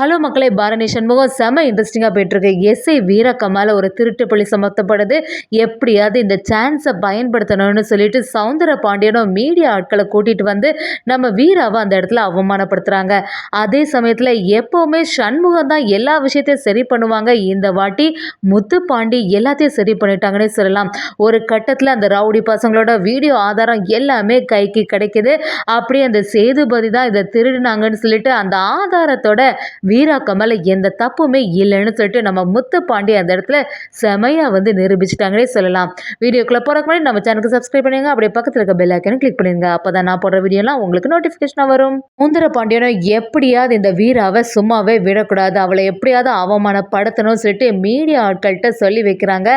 Hello மக்களே பாரணி சண்முகம் செம இன்ட்ரெஸ்டிங்காக போயிட்டுருக்கு. எஸ்ஐ வீரக்கமால ஒரு திருட்டு பழி சமர்த்தப்படுது எப்படியாவது இந்த சான்ஸை பயன்படுத்தணும்னு சொல்லிட்டு சவுந்தர பாண்டியனும் மீடியா ஆட்களை கூட்டிகிட்டு வந்து நம்ம வீராவை அந்த இடத்துல அவமானப்படுத்துகிறாங்க அதே சமயத்தில் எப்போவுமே சண்முகம் தான் எல்லா விஷயத்தையும் சரி பண்ணுவாங்க. இந்த வாட்டி முத்து பாண்டி எல்லாத்தையும் சரி பண்ணிட்டாங்கன்னே சொல்லலாம். ஒரு கட்டத்தில் அந்த ரவுடி பசங்களோட வீடியோ ஆதாரம் எல்லாமே கைக்கு கிடைக்குது. அப்படியே அந்த சேதுபதி தான் இதை திருடினாங்கன்னு சொல்லிட்டு அந்த ஆதாரத்தோட வீரா மேலே எந்த தப்புமே இல்லைன்னு சொல்லிட்டு நம்ம முத்து பாண்டி அந்த இடத்துல செமையாக வந்து நிரூபிச்சிட்டாங்கன்னே சொல்லலாம். வீடியோக்குள்ளே போகிறக்கு முன்னாடி நம்ம சேனலுக்கு சப்ஸ்கிரைப் பண்ணுங்க அப்படியே பக்கத்தில் இருக்க பெல் ஐக்கனை கிளிக் பண்ணுங்க அப்போ தான் நான் போடுற வீடியோலாம் உங்களுக்கு நோட்டிஃபிகேஷனாக வரும். முந்திர பாண்டியனும் எப்படியாவது இந்த வீராவை சும்மாவே விடக்கூடாது. அவளை எப்படியாவது அவமானப்படுத்தணும்னு சொல்லிட்டு மீடியா ஆட்கள்கிட்ட சொல்லி வைக்கிறாங்க.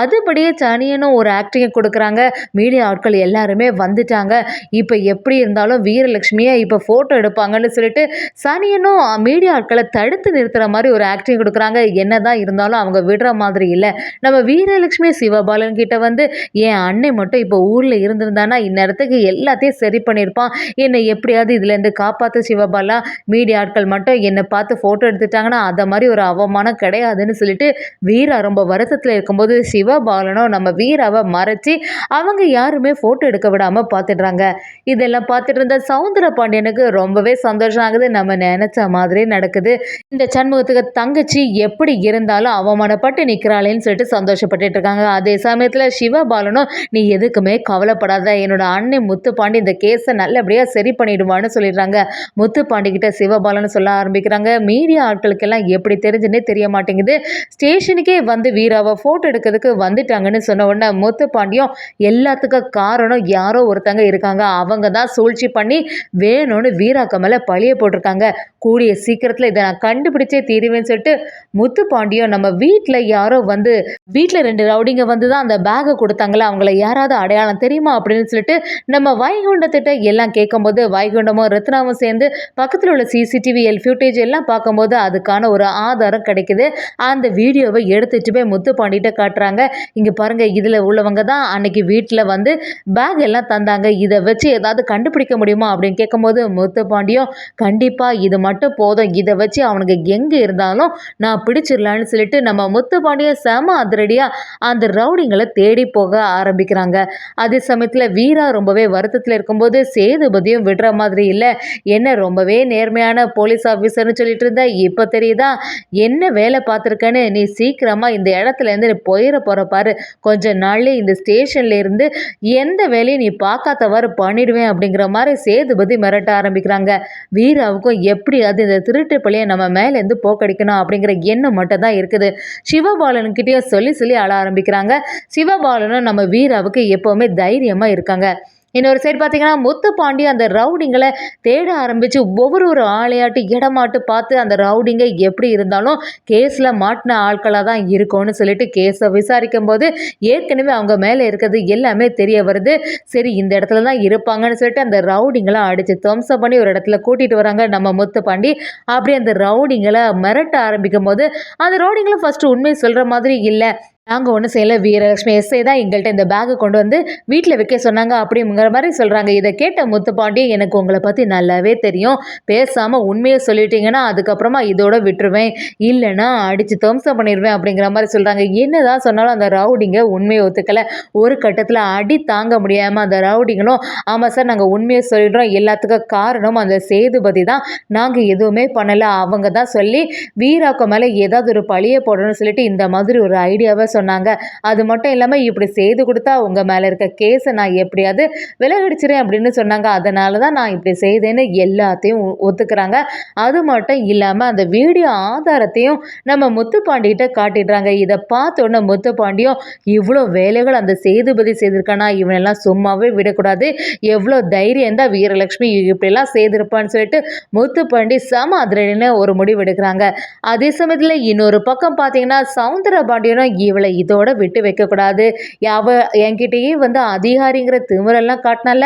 அதுபடியே சனியனும் ஒரு ஆக்டிங்கை கொடுக்குறாங்க. மீடியா ஆட்கள் எல்லாருமே வந்துட்டாங்க. இப்போ எப்படி இருந்தாலும் வீரலட்சுமியை இப்போ ஃபோட்டோ எடுப்பாங்கன்னு சொல்லிட்டு சனியனும் மீடியா ஆட்களை தடுத்து நிறுத்துகிற மாதிரி ஒரு ஆக்டிங் கொடுக்குறாங்க. என்னதான் இருந்தாலும் அவங்க விடுற மாதிரி இல்லை. நம்ம வீரலட்சுமி சிவபாலன் கிட்ட வந்து என் அன்னை மட்டும் இப்போ ஊரில் இருந்திருந்தானா இந்நேரத்துக்கு எல்லாத்தையும் சரி பண்ணியிருப்பான் என்னை எப்படியாவது இதுலேருந்து காப்பாற்று சிவபாலா. மீடியா ஆட்கள் மட்டும் என்னை பார்த்து ஃபோட்டோ எடுத்துட்டாங்கன்னா அதை மாதிரி ஒரு அவமானம் கிடையாதுன்னு சொல்லிட்டு வீரா ரொம்ப வருத்தத்தில் இருக்கும்போது சிவபாலனும் நம்ம வீராவை மறைச்சி அவங்க யாருமே ஃபோட்டோ எடுக்க விடாமல் பார்த்துடுறாங்க. இதெல்லாம் பார்த்துட்டு இருந்த சவுந்தர பாண்டியனுக்கு ரொம்பவே சந்தோஷம் ஆகுது. நம்ம நினச்ச மாதிரி நடக்குது. இந்த சண்முகத்துக்கு தங்கச்சி எப்படி இருந்தாலும் அவமானப்பட்டு நிற்கிறாளேன்னு சொல்லிட்டு சந்தோஷப்பட்டுட்டு இருக்காங்க. அதே சமயத்தில் சிவபாலனும் நீ எதுக்குமே கவலைப்படாத. என்னோட அண்ணன் முத்துப்பாண்டி இந்த கேஸை நல்லபடியாக சரி பண்ணிடுவான்னு சொல்லிடுறாங்க. முத்துப்பாண்டி கிட்ட சிவபாலன் சொல்ல ஆரம்பிக்கிறாங்க. மீடியா ஆட்களுக்கெல்லாம் எப்படி தெரிஞ்சுன்னே தெரிய மாட்டேங்குது. ஸ்டேஷனுக்கே வந்து வீராவை ஃபோட்டோ எடுக்கிறதுக்கு வந்துட்டாங்கன்னு சொன்ன உடனே முத்துப்பாண்டியும் எல்லாத்துக்கும் காரணம் யாரோ ஒருத்தங்க இருக்காங்க. அவங்க தான் சூழ்ச்சி பண்ணி வேணும்னு வீராக்க மேலே பழிய போட்டிருக்காங்க. கூடிய சீக்கிரத்தில் இதை நான் கண்டுபிடிச்சே தீருவேன்னு சொல்லிட்டு முத்து பாண்டியம் நம்ம வீட்டில் யாரோ வந்து வீட்டில் ரெண்டு ரவுடிங்க வந்து தான் அந்த பேகை கொடுத்தாங்களா? அவங்கள யாராவது அடையாளம் தெரியுமா அப்படின்னு சொல்லிட்டு நம்ம வைகுண்டத்திட்ட எல்லாம் கேட்கும்போது வைகுண்டமும் ரத்னாவும் சேர்ந்து பக்கத்தில் உள்ள சிசிடிவி எல் ஃபியூட்டேஜ் எல்லாம் பார்க்கும்போது அதுக்கான ஒரு ஆதாரம் கிடைக்குது. அந்த வீடியோவை எடுத்துட்டு போய் முத்து பாண்டிகிட்ட காட்டுறாங்க. இங்கே பாருங்கள் இதில் உள்ளவங்க தான் அன்னைக்கு வீட்டில் வந்து பேக் எல்லாம் தந்தாங்க. இதை வச்சு ஏதாவது கண்டுபிடிக்க முடியுமா அப்படின்னு கேட்கும்போது முத்து பாண்டியம் கண்டிப்பாக இது மட்டும் போதும். இதை வச்சு அவனுக்கு எங்கே இருந்தாலும் நான் பிடிச்சிடலான்னு சொல்லிட்டு நம்ம முத்து பாண்டியன் செம அதிரடியாக அந்த ரவுடிங்களை தேடி போக ஆரம்பிக்கிறாங்க. அதே சமயத்தில் வீரா ரொம்பவே வருத்தத்தில் இருக்கும்போது சேதுபதியும் விடுற மாதிரி இல்லை. என்ன ரொம்பவே நேர்மையான போலீஸ் ஆஃபீஸர்னு சொல்லிட்டு இருந்தா இப்போ தெரியுதா? என்ன வேலை பார்த்துருக்கேன்னு? நீ சீக்கிரமாக இந்த இடத்துலேருந்து நீ போயிட போகிற பாரு. கொஞ்ச நாள்லேயே இந்த ஸ்டேஷன்லேருந்து எந்த வேலையும் நீ பார்க்காதவாறு பண்ணிடுவேன் அப்படிங்கிற மாதிரி சேதுபதி மிரட்ட ஆரம்பிக்கிறாங்க. வீராவுக்கும் எப்படியாவது இந்த திருட்டு பள்ளியை நம்ம மேலேருந்து போக்கடிக்கணும் அப்படிங்கிற எண்ணம் மட்டும் தான் இருக்குது. சிவபாலனுக்கிட்டேயே சொல்லி சொல்லி அழ ஆரம்பிக்கிறாங்க. சிவபாலனும் நம்ம வீராவுக்கு எப்போவுமே தைரியமாக இருக்காங்க. இன்னொரு சைடு பார்த்தீங்கன்னா முத்துப்பாண்டி அந்த ரவுடிங்களை தேட ஆரம்பித்து ஒவ்வொரு ஒரு ஆளையாட்டு இடமாட்டு பார்த்து அந்த ரவுடிங்க எப்படி இருந்தாலும் கேஸில் மாட்டின ஆட்களாக தான் இருக்கும்னு சொல்லிட்டு கேஸை விசாரிக்கும் போது ஏற்கனவே அவங்க மேலே இருக்கிறது எல்லாமே தெரிய வருது. சரி இந்த இடத்துல தான் இருப்பாங்கன்னு சொல்லிட்டு அந்த ரவுடிங்களை அடித்து துவம்சம் பண்ணி ஒரு இடத்துல கூட்டிகிட்டு வராங்க நம்ம முத்துப்பாண்டி அப்படியே அப்படி அந்த ரவுடிங்களை மிரட்ட ஆரம்பிக்கும் போது அந்த ரவுடிங்களை ஃபஸ்ட்டு உண்மை சொல்கிற மாதிரி இல்லை. நாங்கள் ஒன்றும் செய்யலை வீரலட்சுமி எஸ்ஐ தான் எங்கள்கிட்ட இந்த பேக்கை கொண்டு வந்து வீட்டில் வைக்க சொன்னாங்க அப்படிங்கிற மாதிரி சொல்கிறாங்க இதை கேட்ட முத்துப்பாண்டி எனக்கு உங்களை பற்றி நல்லாவே தெரியும். பேசாமல் உண்மையை சொல்லிட்டீங்கன்னா அதுக்கப்புறமா இதோட விட்டுருவேன். இல்லைன்னா அடித்து தம்சம் பண்ணிடுவேன் அப்படிங்கிற மாதிரி சொல்கிறாங்க என்ன தான் சொன்னாலும் அந்த ரவுடிங்க உண்மையை ஒத்துக்கலை. ஒரு கட்டத்தில் அடி தாங்க முடியாமல் அந்த ரவுடிங்களும் ஆமாம் சார் நாங்கள் உண்மையை சொல்லிடுறோம். எல்லாத்துக்கும் காரணம் அந்த சேதுபதி தான். நாங்கள் எதுவுமே பண்ணலை. அவங்க தான் சொல்லி வீராக்கு மேலே ஏதாவது ஒரு பழியை போடணும்னு சொல்லிட்டு இந்த மாதிரி ஒரு ஐடியாவை சொன்னாங்க. அது மட்டும் இல்லாமல் இப்படி செய்து கொடுத்தா உங்கள் மேலே இருக்க கேஸை நான் எப்படியாவது விலகடிச்சிறேன் அப்படின்னு சொன்னாங்க. அதனால தான் நான் இப்படி செய்தேன்னு எல்லாத்தையும் ஒத்துக்கிறாங்க. அது மட்டும் இல்லாமல் அந்த வீடியோ ஆதாரத்தையும் நம்ம முத்துப்பாண்டிகிட்ட காட்டிடுறாங்க. இதை பார்த்தோன்னே முத்துப்பாண்டியும் இவ்வளோ வேலைகள் அந்த சேதுபதி செய்திருக்கானா? இவனெல்லாம் சும்மாவே விடக்கூடாது. எவ்வளோ தைரியம் தான் வீரலட்சுமி இப்படிலாம் செய்திருப்பான்னு சொல்லிட்டு முத்துப்பாண்டி சம அதிரடின்னு ஒரு முடிவு எடுக்கிறாங்க. அதே சமயத்தில் இன்னொரு பக்கம் பார்த்தீங்கன்னா சவுந்தர பாண்டியனும் இவ்வளோ அவளை இதோட விட்டு வைக்கக்கூடாது. அவ என்கிட்டயே வந்து அதிகாரிங்கிற திமிரெல்லாம் காட்டினால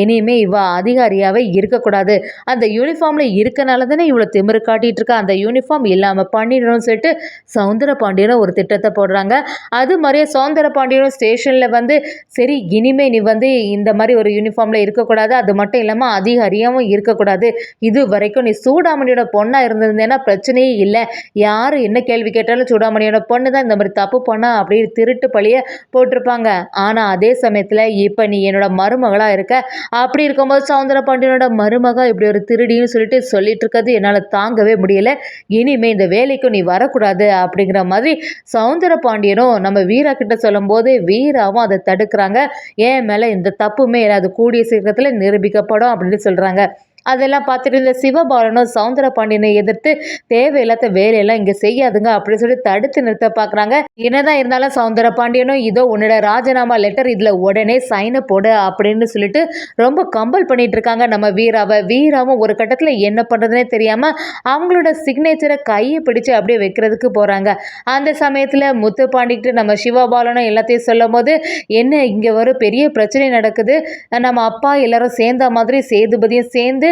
இனிமே இவ அதிகாரியாவே இருக்கக்கூடாது. அந்த யூனிஃபார்மில் இருக்கனால தானே இவ்வளோ திமிரு காட்டிகிட்டு இருக்கா அந்த யூனிஃபார்ம் இல்லாமல் பண்ணிடணும்னு சொல்லிட்டு சவுந்தர பாண்டியனும் ஒரு திட்டத்தை போடுறாங்க. அது மாதிரியே சவுந்தர பாண்டியனும் ஸ்டேஷனில் வந்து சரி இனிமே நீ வந்து இந்த மாதிரி ஒரு யூனிஃபார்மில் இருக்கக்கூடாது. அது மட்டும் இல்லாமல் அதிகாரியாகவும் இருக்கக்கூடாது. இது வரைக்கும் நீ சூடாமணியோட பொண்ணாக இருந்திருந்தேன்னா பிரச்சனையே இல்லை. யார் என்ன கேள்வி கேட்டாலும் சூடாமணியோட பொண்ணு தான் இந்த மாதிரி தப்பு பண்ண அப்படி திருட்டு பழிய போட்டிருப்பாங்க. ஆனால் அதே சமயத்தில் இப்போ நீ என்னோட மருமகளாக இருக்க அப்படி இருக்கும்போது சவுந்தர பாண்டியனோட மருமக இப்படி ஒரு திருடின்னு சொல்லிட்டு சொல்லிட்டு இருக்கிறது என்னால் தாங்கவே முடியல. இனிமே இந்த வேலைக்கும் நீ வரக்கூடாது அப்படிங்கிற மாதிரி சவுந்தர பாண்டியனும் நம்ம வீரா கிட்ட சொல்லும்போது வீராவும் அதை தடுக்கிறாங்க. ஏன் மேலே இந்த தப்புமே அது கூடிய சீக்கிரத்தில் நிரூபிக்கப்படும் அப்படின்னு சொல்கிறாங்க அதெல்லாம் பார்த்துட்டு இந்த சிவபாலனும் சவுந்தர பாண்டியனை எதிர்த்து தேவையில்லாத வேலையெல்லாம் இங்கே செய்யாதுங்க அப்படின்னு சொல்லி தடுத்து நிறுத்த பார்க்குறாங்க. என்னதான் இருந்தாலும் சவுந்தர பாண்டியனும் இதோ உன்னோட ராஜினாமா லெட்டர் இதில் உடனே சைனை போடு அப்படின்னு சொல்லிட்டு ரொம்ப கம்பல் பண்ணிட்டு இருக்காங்க நம்ம வீராவை. வீராவும் ஒரு கட்டத்தில் என்ன பண்ணுறதுனே தெரியாமல் அவங்களோட சிக்னேச்சரை கையை பிடிச்சு அப்படியே வைக்கிறதுக்கு போகிறாங்க அந்த சமயத்தில் முத்து பாண்டிக்கிட்டு நம்ம சிவபாலனும் எல்லாத்தையும் சொல்லும் போது என்ன இங்கே வரும் பெரிய பிரச்சனை நடக்குது. நம்ம அப்பா எல்லாரும் சேர்ந்த மாதிரி சேதுபதியும் சேர்ந்து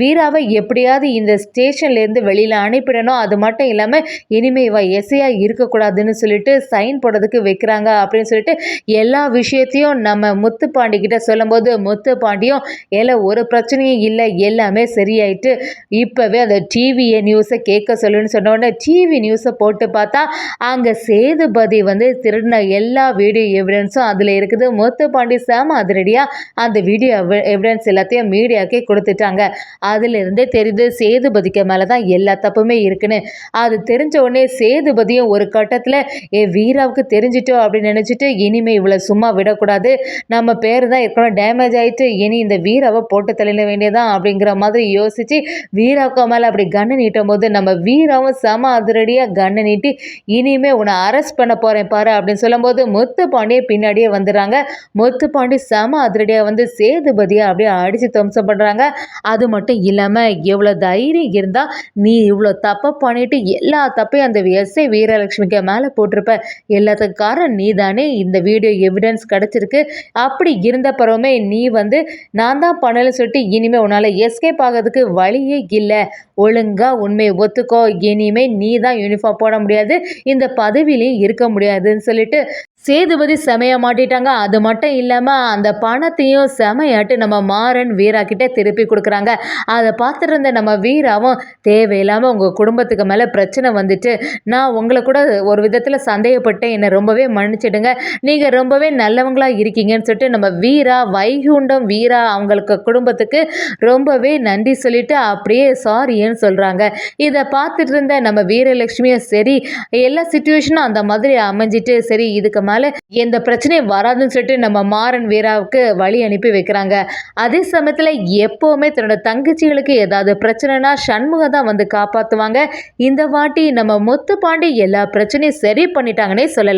வீராவை எப்படியாவது இந்த ஸ்டேஷன்லேருந்து வெளியில் அனுப்பிடணும். அது மட்டும் இல்லாமல் இனிமே இவ எசையாக இருக்கக்கூடாதுன்னு சொல்லிட்டு சைன் போடுறதுக்கு வைக்கிறாங்க அப்படின்னு சொல்லிட்டு எல்லா விஷயத்தையும் நம்ம முத்து கிட்ட சொல்லும்போது முத்து பாண்டியும் எல்லாம் ஒரு பிரச்சனையும் இல்லை. எல்லாமே சரியாயிட்டு இப்போவே அந்த டிவியை நியூஸை கேட்க சொல்லுன்னு சொன்னோடனே டிவி நியூஸை போட்டு பார்த்தா அங்கே சேதுபதி வந்து திருடின எல்லா வீடியோ எவிடன்ஸும் அதில் இருக்குது. முத்து பாண்டி சாம அதிரடியாக அந்த வீடியோ எவிடன்ஸ் எல்லாத்தையும் மீடியாக்கே கொடுத்துட்டாங்க. அதுலேருந்தே தெரியுது சேதுபதிக்கு மேலே தான் எல்லா தப்புமே இருக்குன்னு. அது தெரிஞ்ச உடனே சேதுபதியும் ஒரு கட்டத்தில் ஏ வீராவுக்கு தெரிஞ்சிட்டோம் அப்படின்னு நினச்சிட்டு இனிமேல் இவ்வளோ சும்மா விடக்கூடாது. நம்ம பேர் தான் இருக்கணும் டேமேஜ் ஆகிட்டு இனி இந்த வீராவை போட்டு தள்ளிட வேண்டியதான் அப்படிங்கிற மாதிரி யோசித்து வீராவுக்கு மேலே அப்படி கண்ணை நீட்டும் போது நம்ம வீராவும் செம அதிரடியாக கண்ணை நீட்டி இனிமே உன்னை அரெஸ்ட் பண்ண போகிறேன் பாரு அப்படின்னு சொல்லும்போது முத்து பாண்டியே பின்னாடியே வந்துடுறாங்க. முத்து பாண்டி செம அதிரடியாக வந்து சேதுபதியை அப்படியே அடித்து தம்சம் பண்ணுறாங்க அது மட்டும் இல்லாமல் எவ்வளோ தைரியம் இருந்தால் நீ இவ்வளோ தப்பை பண்ணிவிட்டு எல்லா தப்பையும் அந்த எஸ்ஐ வீரலட்சுமிக்கு மேலே போட்டிருப்ப. எல்லாத்துக்கும் காரணம் நீ தானே இந்த வீடியோ எவிடன்ஸ் கிடச்சிருக்கு. அப்படி இருந்த பிறமே நீ வந்து நான் தான் பண்ணலன்னு சொல்லிட்டு இனிமேல் உன்னால் எஸ்கேப் ஆகிறதுக்கு வழியே இல்லை. ஒழுங்காக உண்மையை ஒத்துக்கோ. இனிமேல் நீ தான் யூனிஃபார்ம் போட முடியாது. இந்த பதவியிலையும் இருக்க முடியாதுன்னு சொல்லிட்டு சேதுபதி செமைய மாட்டிட்டாங்க. அது மட்டும் இல்லாமல் அந்த பணத்தையும் செமையாட்டு நம்ம மாறன் வீரா கிட்டே திருப்பி கொடுக்குறாங்க. அதை பார்த்துருந்த நம்ம வீராவும் தேவையில்லாமல் உங்கள் குடும்பத்துக்கு மேலே பிரச்சனை வந்துட்டு நான் உங்களை கூட ஒரு விதத்தில் சந்தேகப்பட்டேன். என்னை ரொம்பவே மன்னிச்சிடுங்க. நீங்கள் ரொம்பவே நல்லவங்களாக இருக்கீங்கன்னு சொல்லிட்டு நம்ம வீரா வைகுண்டம் வீரா அவங்களுக்கு குடும்பத்துக்கு ரொம்பவே நன்றி சொல்லிட்டு அப்படியே சாரின்னு சொல்கிறாங்க இதை பார்த்துட்டு இருந்த நம்ம வீரலட்சுமியும் சரி எல்லா சுச்சுவேஷனும் அந்த மாதிரி அமைஞ்சிட்டு சரி இதுக்கு மேலே அதனால எந்த பிரச்சனையும் வராதுன்னு சொல்லிட்டு நம்ம மாறன் வீராவுக்கு வழி அனுப்பி வைக்கிறாங்க. அதே சமயத்தில் எப்போவுமே தன்னோட தங்கச்சிகளுக்கு ஏதாவது பிரச்சனைனா சண்முகம் தான் வந்து காப்பாற்றுவாங்க இந்த வாட்டி நம்ம முத்து பாண்டி எல்லா பிரச்சனையும் சரி பண்ணிட்டாங்கன்னே சொல்லலாம்.